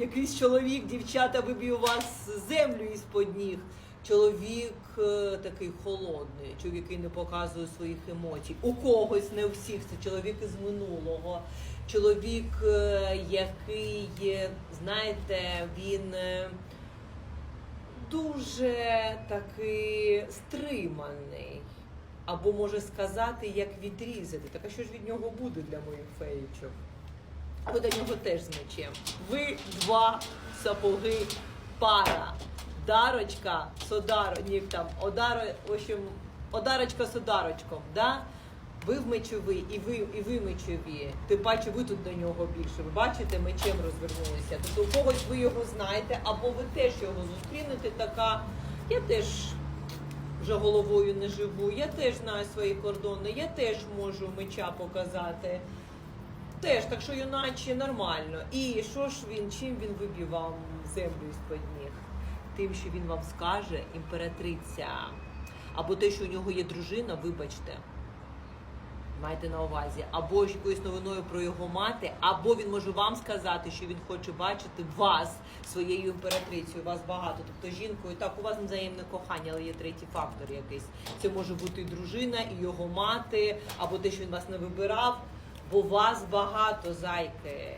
якийсь чоловік, дівчата виб'є вас землю із-под ніг. Чоловік е, такий холодний, чоловік, який не показує своїх емоцій. У когось, не у всіх, це чоловік із минулого. Чоловік, е, який, знаєте, він е, дуже такий стриманий. Або може сказати, як відрізати. Так а що ж від нього буде для моїх феєчок? Ви до нього теж з мечем. Ви два сапоги пара. Дарочка, содаро, ні, там, одаро, в общем, одарочка з одарочком, да? Ви в мечові, і ви, і ви мечові. Тим паче ви тут до нього більше. Ви бачите, мечем розвернулися. Тобто у когось ви його знаєте, або ви теж його зустрінете, така, я теж вже головою не живу, я теж знаю свої кордони, я теж можу меча показати. Теж, так що юначе нормально. І що ж він, чим він виб'є вам землю із-під ніг? Тим, що він вам скаже, імператриця. Або те, що у нього є дружина, вибачте. Майте на увазі, або якоюсь новиною про його мати, або він може вам сказати, що він хоче бачити вас своєю імператрицею. Вас багато, тобто жінкою. Так, у вас взаємне кохання, але є третій фактор якийсь. Це може бути і дружина, і його мати, або те, що він вас не вибирав, бо вас багато зайки.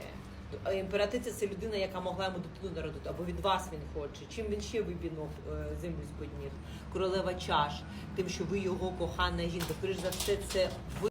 Імператриця це людина, яка могла йому дитину народити, або від вас він хоче. Чим він ще вибінув е, землю з-під ніг? Королева чаш, тим, що ви його кохана жінка. Скоріш за все, це ви.